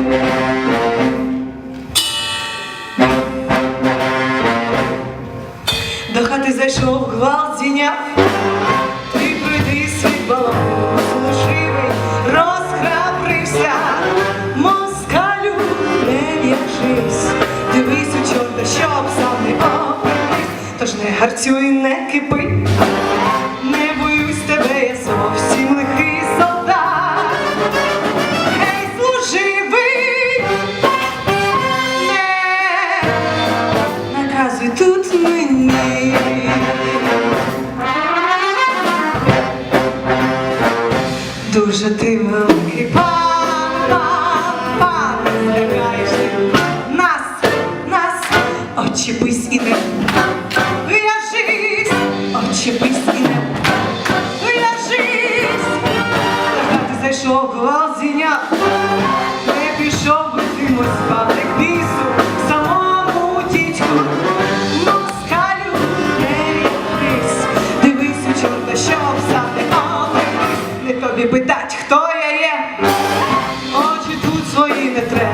До хати зайшов гвалт звіняв, ти прийди свій балон служивий, розхрабрився, москалю не в'яжись, дивись у чорта, щоб сам не опинись, тож не гарцюй, не кипи. Тут мені. Дуже ти великий пан, пан, пан, злягаєш ти нас, нас, очіпись і не в'яжись, очіпись і не в'яжись. Та ти зайшов глазіня, не пішов би ти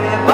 yeah.